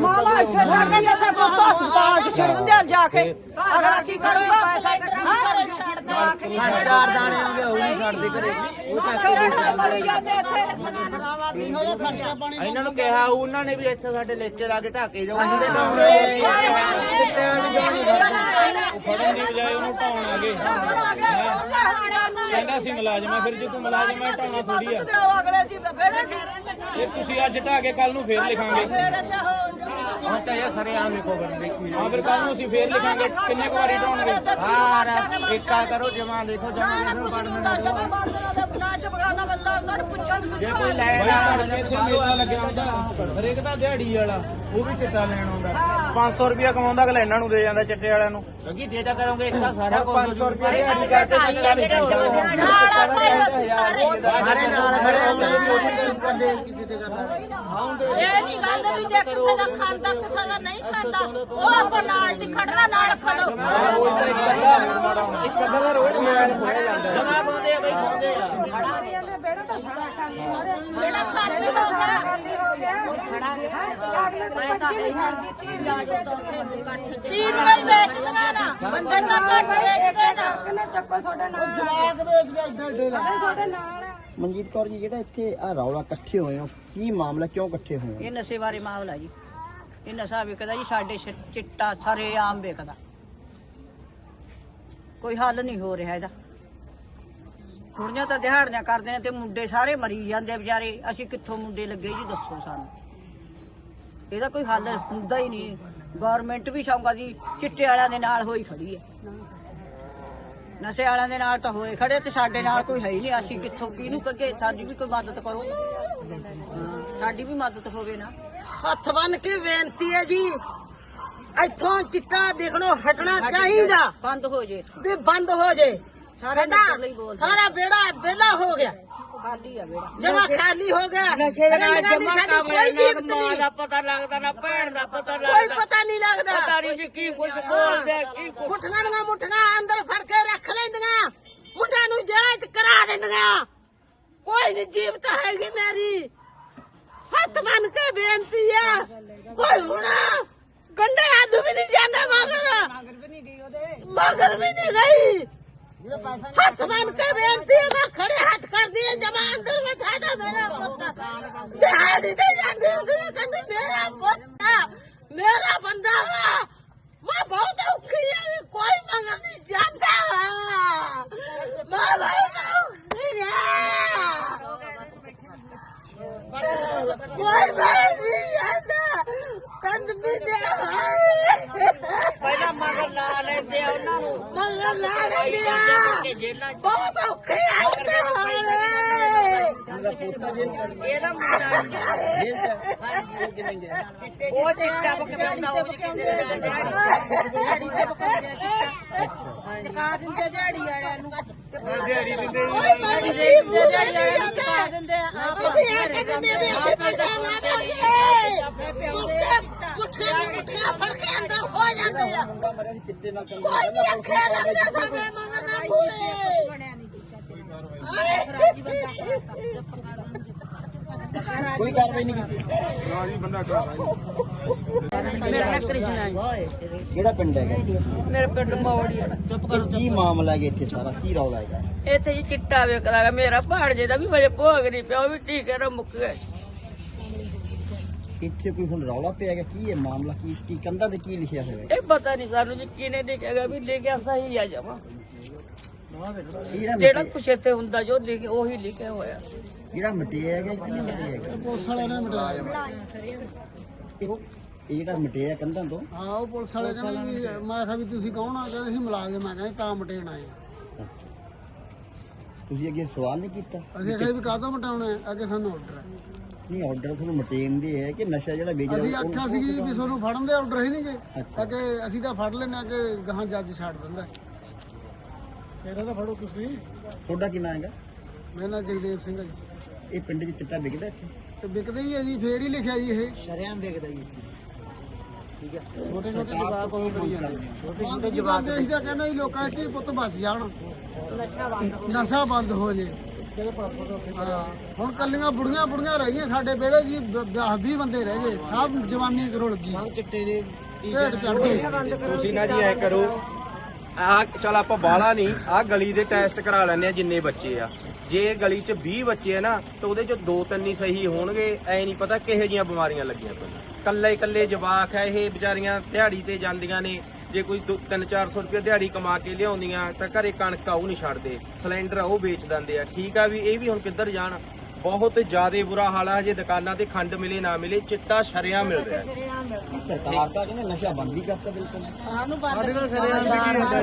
ਮਾਲਾ ਇੱਥੇ ਜਾ ਕੇ ਇੱਥੇ ਪੁੱਤ ਹਸਪਤਾਲ ਚ ਛੱਡ ਦਿਆ ਜਾ ਕੇ ਅਗਲਾ ਕੀ ਕਰੂਗਾ ਚਾਰ ਦਾਣੇ ਆਉਂਦੇ ਉਹ ਨਹੀਂ ਛੱਡਦੇ ਘਰੇ ਉਹ ਚੱਕ ਮਰੀ ਜਾਂਦੇ ਇੱਥੇ ਇਹਨਾਂ ਨੂੰ ਕਿਹਾ ਉਹਨਾਂ ਨੇ ਵੀ ਇੱਥੇ ਸਾਡੇ ਲੇਚੇ ਲਾ ਕੇ ਢਾਕੇ ਜਾਓ ਅਸੀਂ ਤੇ ਲਾਉਣੇ ਚਿੱਟੇ ਵਾਲੀ ਜਾਣੀ ਉਹ ਫੜਨ ਦੀ ਬਜਾਏ ਉਹਨੂੰ ਢਾਉਣ ਆ ਗਏ ਕਹਿੰਦਾ ਸੀ ਮੁਲਾਜ਼ਮ ਆ ਫਿਰ ਜੇ ਤੂੰ ਮੁਲਾਜ਼ਮ ਹੈ ਢਾਉਣਾ ਥੋੜੀ ਆ ਅਗਲੇ ਜੀ ਇਹ ਤੁਸੀਂ ਅੱਜ ਢਾ ਕੇ ਕੱਲ ਨੂੰ ਫੇਰ ਲਿਖਾਂਗੇ। ਫੇਰ ਹੋ ਹੁਣ ਤਾਂ ਇਹ ਸਾਰੇ ਆਮ ਲਿਖੋ ਬਣ ਦੇਖੀ ਹਾਂ ਫਿਰ ਕੱਲ ਨੂੰ ਅਸੀਂ ਫੇਰ ਲਿਖਾਂਗੇ ਕਿੰਨੇ ਕੁ ਵਾਰੀ ਢਾਉਣਗੇ? ਹਾਰ ਇੱਕਾ ਕਰੋ ਜਮਾ ਲਿਖੋ ਜਮਾ ਲਿਖੋ ਪੜਨ ਨਾ ਬੰਦਾ ਜੇ ਕੋਈ ਲੈ ਬਈ ਨਾ ਸਾਡੇ ਇੱਥੇ ਮੇਲਾ ਲੱਗਿਆ ਹੁੰਦਾ ਹਰੇਕ ਦਾ ਦਿਹਾੜੀ ਵਾਲਾ ਉਹ ਵੀ ਚਿੱਟਾ ਲੈਣ ਆਉਂਦਾ। 500 ਰੁਪਿਆ ਕਮਾਉਂਦਾ ਅਗਲਾ ਇਹਨਾਂ ਨੂੰ ਦੇ ਜਾਂਦਾ ਚਿੱਟੇ ਵਾਲਿਆਂ ਨੂੰ। ਕਿਉਂਕਿ ਜੇ ਤਾਂ ਕਰੋਗੇ ਇੱਕ ਤਾਂ ਸਾਰਾ ਕੁਝ 500 ਰੁਪਏ ਦੀ ਅਸੀਂ ਕਰਕੇ ਚਿੱਟਾ ਨਹੀਂ ਸਾਰੇ ਨਾਲ ਖੜੇ ਆਉਂਦੇ ਕਰਦੇ ਕਿਸੇ ਤੇ ਕਰਨਾ। ਇਹ ਨਹੀਂ ਗੱਲ ਵੀ ਜੇ ਕਿਸੇ ਦਾ ਖਾਂਦਾ ਕਿਸੇ ਦਾ ਨਹੀਂ ਖਾਂਦਾ ਉਹ ਆਪਾਂ ਨਾਲ ਨਹੀਂ ਖੜਨਾ ਨਾਲ ਖੜੋ। ਇੱਕ ਅੱਧਾ ਦਾ ਰੋਜ਼ ਮੋਬਾਈਲ ਖੋਇਆ ਜਾਂਦਾ। ਜਮਾ ਪਾਉਂਦੇ ਆ ਬਈ ਪਾਉਂਦੇ ਆ। ਜਿਹੜਾ ਖਾਲੀ ਹੋ ਗਿਆ। ਤੀਨ ਲਈ ਵੇਚਦੀਆਂ ਨਾ ਬੰਦੇ ਤਾਂ ਘੱਟ ਵੇਚਦੇ ਨਾ। ਮਨਜੀਤ ਕੌਰ ਜੀ, ਜਿਹੜਾ ਇੱਥੇ ਆ ਰੌਲਾ ਇਕੱਠੇ ਹੋਏ ਹੋ, ਕੀ ਮਾਮਲਾ, ਕਿਉਂ ਇਕੱਠੇ ਹੋਏ ਹੋ? ਇਹ ਨਸ਼ੇ ਬਾਰੇ ਮਾਮਲਾ ਜੀ। ਇਹ ਨਸ਼ਾ ਵਿਕਦਾ ਜੀ, ਸਾਡੇ ਸ਼- ਚਿੱਟਾ, ਸਾਰੇ ਆਮ ਵਿਕਦਾ ਕੋਈ ਹੱਲ ਨਹੀਂ ਹੋ ਰਿਹਾ ਇਹਦਾ। ਕੁੜੀਆਂ ਤਾਂ ਦਿਹਾੜੀਆਂ ਕਰਦੇ ਨੇ ਤੇ ਮੁੰਡੇ ਸਾਰੇ ਮਰੀ ਜਾਂਦੇ ਆ ਵਿਚਾਰੇ। ਅਸੀਂ ਕਿੱਥੋਂ ਮੁੰਡੇ ਲੱਗੇ ਜੀ, ਦੱਸੋ ਸਾਨੂੰ। ਇਹਦਾ ਕੋਈ ਹੱਲ ਹੁੰਦਾ ਹੀ ਨਹੀਂ। ਗਵਰਨਮੈਂਟ ਵੀ ਸ਼ੌਂਗਾ ਜੀ, ਚਿੱਟੇ ਵਾਲਿਆਂ ਦੇ ਨਾਲ ਹੋਈ ਖੜੀ ਹੈ। ਨਸ਼ੇ ਵਾਲਿਆਂ ਦੇ ਨਾਲ ਤਾਂ ਹੋਏ ਖੜੇ ਤੇ ਸਾਡੇ ਨਾਲ ਕੋਈ ਹੈ ਹੀ ਨਹੀਂ। ਅਸੀਂ ਕਿੱਥੋਂ ਕਿਹਨੂੰ ਕਹੇ ਸਾਡੀ ਵੀ ਕੋਈ ਮਦਦ ਕਰੋ। ਹਾਂ, ਸਾਡੀ ਵੀ ਮਦਦ ਹੋਵੇ ਨਾ। ਹੱਥ ਬੰਨ ਕੇ ਬੇਨਤੀ ਹੈ ਜੀ ਇੱਥੋਂ ਚਿੱਟਾ ਵਿਕਣੋਂ ਹਟਣਾ ਚਾਹੀਦਾ। ਬੰਦ ਹੋ ਜੇ ਇੱਥੋਂ। ਵੀ ਬੰਦ ਹੋ ਜੇ। ਸਾਰੇ ਸਾਡਾ ਨਗਰ ਲਈ ਬੋਲਦੇ। ਸਾਰਾ ਬੇੜਾ ਵਿਹਲਾ ਹੋ ਗਿਆ। ਖਾਲੀ ਆ ਬੇੜਾ ਜਮਾ ਖਾਲੀ ਹੋ ਗਿਆ। ਨਸ਼ੇ ਦੇ ਕੋਈ ਜੀਵਤ ਨਹੀਂ। ਦਾ ਪਤਾ ਲੱਗਦਾ ਨਾ ਭੈਣ ਦਾ ਪਤਾ ਕੋਈ ਪਤਾ ਨਹੀਂ ਲੱਗਦਾ। ਨਹੀਂ ਕੀ ਕੁਛ ਬੋਲਦੇ ਕੀ ਮੁੱਠੀਆਂ ਦੀਆਂ ਮੁੱਠੀਆਂ ਅੰਦਰ ਫੜ ਕੇ ਰੱਖ ਲੈਂਦੀਆਂ ਮੁੰਡਿਆਂ ਨੂੰ ਜੇਲ੍ਹ ਚ ਕੋਈ ਨਹੀਂ ਜੀਵਤ ਹੈਗੀ ਮੇਰੀ। ਹੱਥ ਬੰਨ ਕੇ ਬੇਨਤੀ ਆ। ਕੋਈ ਹੁਣਾ ਗੰਡੇ ਹੱਥ ਵੀ ਨਹੀਂ ਜਾਂਦਾ ਮਗਰ। ਮਗਰ ਵੀ ਨਹੀਂ ਗਈ। ਉਹਦੇ ਮਗਰ ਵੀ ਨਹੀਂ ਗਈ ਹੱਥ ਬੰਨ ਕੇ ਬੇਨਤੀ ਆ ਮੈਂ ਖੜੇ ਹੱਥ ਕਰਦੀ ਆ ਜਮਾ ਅੰਦਰ ਬਿਠਾ ਦਾ ਮੇਰਾ ਪੁੱਤ। ਦਿਹਾੜੀ ਤੇ ਜਾਂਦੀ ਹੁੰਦੀ ਆ, ਕਹਿੰਦੀ ਮੇਰਾ ਪੁੱਤ ਮੇਰਾ ਬੰਦਾ ਵਾ। ਮੈਂ ਬਹੁਤ ਔਖੀ ਆ ਕੋਈ ਮਗਰ ਨਹੀਂ ਜਾਂਦਾ। ਵਾ ਮੈਂ ਬਹੁਤ ਔਖੀ ਆ ਕੋਈ ਬਾਹਰ ਨਹੀਂ ਜਾਂਦਾ ਤੰਦ ਵੀ ਦੇ ਪਹਿਲਾਂ ਮਗਰ ਲਾ ਲੈਂਦੇ ਆ ਉਹਨਾਂ ਨੂੰ। ਮਗਰ ਲਾ ਲੈਂਦੇ ਆ। ਬਹੁਤ ਔਖੇ ਆ ਤੇ ਹਾਲੇ ਇਹਦਾ ਮੁੰਡਾ ਉਹ ਚਿੱਟਾ ਬਕਵਾਉਂਦਾ ਉਹ ਕਿਸੇ ਦੇ ਦਿਹਾੜੀ ਤੇ ਪਕਾਉਂਦੇ ਆ ਚਕਾ ਦਿੰਦੇ ਦਿਹਾੜੀ ਵਾਲਿਆਂ ਨੂੰ। ਦਿਹਾੜੀ ਦਿੰਦੇ ਦਿਹਾੜੀ ਵਾਲਿਆਂ ਨੂੰ ਚਕਾ ਦਿੰਦੇ ਆ। ਅਸੀਂ ਆ ਕੇ ਦਿੰਦੇ ਵੀ ਅਸੀਂ ਪੈਸਾ ਲਾਵਾਂਗੇ ਮੁੱਠੀਆਂ ਮੁੱਠੀਆਂ ਫੜ ਕੇ ਅੰਦਰ ਹੋ ਜਾਂਦੇ ਆ। ਚਿੱਟੇ ਨਾਲ ਕੋਈ ਨਹੀਂ ਅੱਖੇ ਲੱਗਦਾ ਸਾਡੇ ਮਗਰ ਨਾ ਭੂਲੇ। ਕੋਈ ਕਾਰਵਾਈ ਨਹੀਂ ਕੀਤੀ। ਮੇਰਾ ਨਾਂ ਕ੍ਰਿਸ਼ਨਾ ਜੀ। ਕਿਹੜਾ ਪਿੰਡ ਹੈਗਾ? ਮੇਰੇ ਪਿੰਡ ਮੌੜੀ ਆ। ਇਹ ਕੀ ਮਾਮਲਾ ਹੈਗਾ ਇੱਥੇ ਸਾਰਾ? ਕੀ ਰੌਲਾ ਹੈਗਾ? ਇੱਥੇ ਜੀ ਚਿੱਟਾ ਵੇਖਦਾ ਗਾ ਮੇਰਾ ਭਾਣਜੇ ਦਾ ਵੀ ਵਜੇ ਭੋਗ ਨਹੀਂ ਪਿਆ ਉਹ ਵੀ ਟੀਕੇ ਨਾਲ ਮੁੱਕ ਗਏ ਇੱਥੇ ਕੋਈ ਹੁਣ ਰੌਲਾ ਪਿਆ ਹੈਗਾ? ਕੀ ਹੈ ਮਾਮਲਾ? ਕੀ ਕੀ ਕੰਧਾਂ ਤੇ ਕੀ ਲਿਖਿਆ ਹੋਇਆ ਹੈ? ਇਹ ਪਤਾ ਨਹੀਂ ਸਾਨੂੰ ਜੀ ਕਿਹਨੇ ਲਿਖਿਆਗਾ ਵੀ ਲਿਖਿਆ ਸਹੀ ਆ ਇਹ ਜਿਹੜਾ ਕੁਛ ਇੱਥੇ ਹੁੰਦਾ ਜੋ ਲਿਖਿਆ ਉਹੀ ਲਿਖਿਆ ਹੋਇਆ। ਜਿਹੜਾ ਮਟਿਆ ਹੈਗਾ ਕੀ ਮਟਿਆ ਹੈਗਾ ਪੁਲਿਸ ਵਾਲਿਆਂ ਨੇ ਮਟਾਇਆ ਇਹ ਜਿਹੜਾ ਮਟਿਆ ਕੰਧਾਂ ਤੋਂ? ਹਾਂ ਉਹ ਪੁਲਿਸ ਵਾਲੇ ਕਹਿੰਦੇ ਵੀ ਮੈਂ ਕਿਹਾ ਵੀ ਤੁਸੀਂ ਕੌਣ ਆ? ਕਹਿੰਦੇ ਅਸੀਂ ਮੁਲਾਜ਼ਮ ਆ। ਕਹਿੰਦੇ ਤਾਂ ਮਟੇਣ ਆਏ। ਤੁਸੀਂ ਅੱਗੇ ਸਵਾਲ ਨਹੀਂ ਕੀਤਾ? ਅਸੀਂ ਕਹਿੰਦੇ ਵੀ ਕਾਹਤੋਂ ਮਟਾਉਣਾ ਹੈ? ਅੱਗੇ ਸਾਨੂੰ ਆਰਡਰ ਹੈ। ਨਹੀਂ ਆਰਡਰ ਤੁਹਾਨੂੰ ਮਟੇਨ ਦੇ ਹੈ ਕਿ ਨਸ਼ਾ ਜਿਹੜਾ ਵੇਚ ਅਸੀਂ ਆਖਿਆ ਸੀ ਵੀ ਤੁਹਾਨੂੰ ਫੜਨ ਦੇ ਆਰਡਰ ਹੀ ਨਹੀਂਗੇ ਅੱਛਾ। ਅੱਗੇ ਅਸੀਂ ਤਾਂ ਫੜ ਲੈਣੇ ਅੱਗੇ ਗਾਹਾਂ ਜੱਜ ਛੱਡ ਦਿੰਦਾ ਇਹਦਾ ਤਾਂ ਫੜੋ ਤੁਸੀਂ। ਤੁਹਾਡਾ ਕੀ ਨਾਮ ਹੈਗਾ? ਮੇਰਾ ਨਾਂ ਜਗਦੇਵ ਸਿੰਘ ਹੈ ਜੀ। ਇਹ ਪਿੰਡ 'ਚ ਚਿੱਟਾ ਵਿਕਦਾ ਇੱਥੇ? ਤੇ ਵਿਕਦੇ ਹੀ ਹੈ ਜੀ ਫੇਰ ਹੀ ਲਿਖਿਆ ਜੀ ਇਹ। ਸ਼ਰਿਆਮ ਵਿਕਦਾ ਜੀ ਠੀਕ ਹੈ। ਛੋਟੇ ਛੋਟੇ ਜਵਾਕ ਉਹ ਕਰੀ ਜਾਂਦੇ ਛੋਟੇ ਛੋਟੇ ਕਹਿੰਦੇ ਜੀ ਲੋਕਾਂ ਦੇ ਪੁੱਤ ਬਚ ਜਾਣ। ਨਸ਼ਾ ਬੰਦ ਹੋ ਜੇ ਹਾਂ ਹੁਣ ਕੱਲੀਆਂ ਬੁੜੀਆਂ ਬੁੜੀਆਂ ਰਹਿ ਗਈਆਂ ਸਾਡੇ ਵਿਹੜੇ ਜੀ 20 ਬੰਦੇ ਰਹਿ ਗਏ। ਸਭ ਜਵਾਨੀ ਰੁਲ ਗਈ। ਸਭ ਚਿੱਟੇ ਦੇ ਢੇਡ ਚੜ ਗਏ। ਤੁਸੀਂ ਨਾ ਜੀ ਐ ਕਰੋ ਆ ਚਲ ਆਪਾਂ ਬਾਲਾ ਨਹੀਂ, ਆ ਗਲੀ ਦੇ ਟੈਸਟ ਕਰਾ ਲੈਂਦੇ ਆ ਜਿੰਨੇ ਬੱਚੇ ਆ। ਜੇ ਗਲੀ 'ਚ 20 ਬੱਚੇ ਆ ਨਾ, ਤਾਂ ਉਹਦੇ 'ਚ ਦੋ ਤਿੰਨ ਹੀ ਸਹੀ ਹੋਣਗੇ, ਐ ਨਹੀਂ ਪਤਾ ਕਿਹੋ ਜੀਆਂ ਬਿਮਾਰੀਆਂ ਲੱਗੀਆਂ ਪਈਆਂ ਕੱਲੇ ਕੱਲੇ ਜਵਾਕ ਹੈ ਇਹ ਵਿਚਾਰੀਆਂ ਦਿਹਾੜੀ ਤੇ ਜਾਂਦੀਆਂ ਨੇ। ਜੇ ਕੋਈ 3-400 ਰੁਪਏ ਦਿਹਾੜੀ ਕਮਾ ਕੇ ਲਿਆਉਂਦੀਆਂ, ਤਾਂ ਘਰੇ ਕਣਕ ਆ, ਉਹ ਨਹੀਂ ਛੱਡਦੇ। ਸਿਲੰਡਰ ਉਹ ਵੇਚ ਦਿੰਦੇ ਆ। ਠੀਕ ਆ ਵੀ, ਇਹ ਵੀ ਹੁਣ ਕਿੱਧਰ ਜਾਣ? ਬਹੁਤ ਜ਼ਿਆਦਾ ਬੁਰਾ ਹਾਲ ਆ ਹਜੇ ਦੁਕਾਨਾਂ ਤੇ ਖੰਡ ਮਿਲੇ ਨਾ ਮਿਲੇ ਚਿੱਟਾ ਸ਼ਰਿਆਂ ਮਿਲ ਰਿਹਾ। ਹੈ। ਸਰਕਾਰ ਤਾਂ ਕਹਿੰਦੇ ਨਸ਼ਾ ਬੰਦ ਹੀ ਕਰਤਾ ਬਿਲਕੁਲ। ਸਾਨੂੰ ਬੰਦ ਸਾਡੇ ਤਾਂ ਸਰੇਆਮ ਵੀ ਕੀ ਹੁੰਦਾ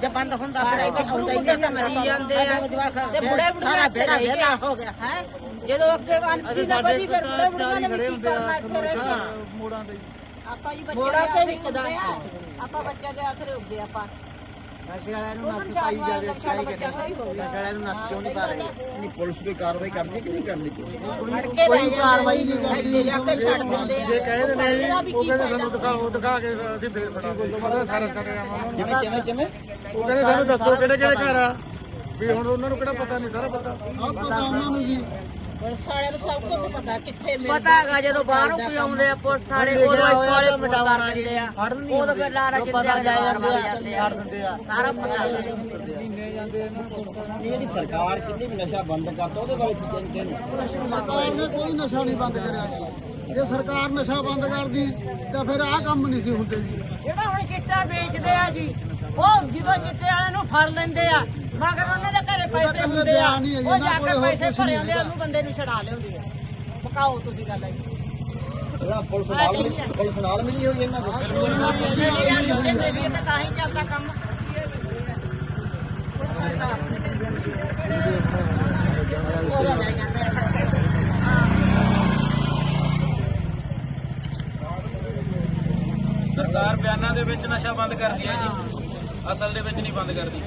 ਜੇ ਬੰਦ ਹੁੰਦਾ ਫਿਰ ਇੱਥੇ ਆਉਂਦਾ ਹੀ ਬੁੱਢੇ ਤਾਂ ਮਰੀ ਜਾਂਦੇ ਆ। ਤੇ ਬੁੜੇ ਬੁੜੇ ਸਾਰਾ ਬੇੜਾ ਵਿਹਲਾ ਹੋ ਗਿਆ। ਹੈ? ਜਦੋਂ ਅੱਗੇ ਅੰਸੀ ਨਾ ਬਦੀ ਫਿਰ ਬੁੜੇ ਬੁੜੀਆਂ ਨੇ ਵੀ ਕੀ ਕਰਨਾ ਇੱਥੇ ਰਹਿ ਕੇ ਮੋੜਾਂ ਤੇ ਆਪਾਂ ਜੀ ਬੱਚਿਆਂ ਦੇ ਨਿਕਦਾ ਆਪਾਂ ਬੱਚਿਆਂ ਦੇ ਆਸਰੇ ਉੱਗੇ ਆਪਾਂ। ਨਸ਼ੇ ਵਾਲਿਆਂ ਨੂੰ ਨੱਥ ਪਾਈ ਜਾਵੇ ਚਾਹੀ ਕਰੇ ਨਸ਼ੇ ਵਾਲਿਆਂ ਨੂੰ ਨੱਥ ਕਿਉਂ ਨਹੀਂ ਪਾ ਰਹੇ? ਨਹੀਂ ਪੁਲਿਸ ਕੋਈ ਕਾਰਵਾਈ ਕਰਦੀ ਕਿ ਨਹੀਂ ਕਰਦੀ? ਫੜ ਕੇ ਕੋਈ ਕਾਰਵਾਈ ਨਹੀਂ ਕਰਦੀ। ਇੱਥੇ ਜਾ ਕੇ ਛੱਡ ਦਿੰਦੇ ਆ। ਜੇ ਕਹਿ ਦਿੰਦੇ ਆ ਜੀ, ਇਹਦਾ ਵੀ ਉਹ ਕੀ ਕਹਿੰਦੇ ਸਾਨੂੰ ਫਾਇਦਾ? ਦਿਖਾਓ ਦਿਖਾ ਕੇ ਅਸੀਂ ਫੇਰ ਫੜਾਂਗੇ। ਪਤਾ ਸਾਰਾ ਸਾਰੇ ਆਵਾਂ ਕਿਵੇਂ ਕਿਵੇਂ ਕਿਵੇਂ? ਉਹ ਕਹਿੰਦੇ ਸਾਨੂੰ ਦੱਸੋ ਕਿਹੜੇ ਕਿਹੜੇ ਘਰ ਆ। ਵੀ ਹੁਣ ਉਹਨਾਂ ਨੂੰ ਕਿਹੜਾ ਪਤਾ ਨਹੀਂ ਸਾਰਾ ਪਤਾ। ਆ ਪਤਾ ਉਹਨਾਂ ਨੂੰ ਜੀ। ਪੁਲਿਸ ਵਾਲਿਆਂ ਨੂੰ ਸਭ ਕੁਝ ਪਤਾ ਕਿੱਥੇ ਮਿਲਦਾ ਪਤਾ ਹੈਗਾ ਜਦੋਂ ਬਾਹਰੋਂ ਕੋਈ ਆਉਂਦੇ ਆ ਪੁਲਿਸ ਵਾਲੇ ਉਹ ਵਾਲੇ ਫੋਨ ਕਰ ਦਿੰਦੇ ਆ। ਉਦੋਂ ਫਿਰ ਲਾਰਾ ਜਿੰਦੇ ਪਤਾ ਆ ਲੈ ਜਾਂਦੇ ਆ। ਜਾਂਦੇ ਛੱਡ ਦਿੰਦੇ ਆ। ਸਾਰਾ ਪਤਾ ਲੱਗ ਮਹੀਨੇ ਜਾਂਦੇ ਆ ਨਾ ਇਹ ਜਿਹੜੀ ਸਰਕਾਰ ਕਿਤੇ ਵੀ ਨਸ਼ਾ ਬੰਦ ਕਰਤਾ ਉਹਦੇ ਬਾਰੇ ਕੀ ਕਹਿੰਦੇ ਨੇ? ਸਰਕਾਰ ਨੇ ਕੋਈ ਨਸ਼ਾ ਨਹੀਂ ਬੰਦ ਕਰਿਆ ਜੀ। ਜੇ ਸਰਕਾਰ ਨਸ਼ਾ ਬੰਦ ਕਰਦੀ ਤਾਂ ਫਿਰ ਆਹ ਕੰਮ ਨਹੀਂ ਸੀ ਹੁੰਦੇ ਜੀ। ਜਿਹੜਾ ਹੁਣ ਚਿੱਟਾ ਵੇਚਦੇ ਆ ਜੀ ਉਹ ਜਦੋਂ ਚਿੱਟੇ ਵਾਲਿਆਂ ਨੂੰ ਫੜ ਲੈਂਦੇ ਆ ਮਗਰ ਉਹਨਾਂ ਦੇ ਘਰੇ ਪੈਸੇ ਹੁੰਦੇ ਆ। ਉਹ ਜਾ ਕੇ ਪੈਸੇ ਭਰੇ ਹੁੰਦੇ ਆ। ਉਹਨੂੰ ਬੰਦੇ ਨੂੰ ਛਡਾ ਲਿਆਉਂਦੇ ਆ ਪਕਾਓ ਤੁਸੀਂ ਗੱਲ ਹੈ ਇਹਦਾ ਪੁਲਿਸ ਨਾਲ ਮਿਲੀ- ਪੁਲਿਸ ਨਾਲ ਮਿਲੀ ਹੋਈ ਇਹਨਾਂ ਦੀ ਤਾਂ ਹੀ ਚੱਲਦਾ ਕੰਮ। ਸਰਕਾਰ ਬਿਆਨਾਂ ਦੇ ਵਿੱਚ ਨਸ਼ਾ ਬੰਦ ਕਰਦੀ ਹੈ ਜੀ। ਅਸਲ ਦੇ ਵਿੱਚ ਨਹੀਂ ਬੰਦ ਕਰਦੀ।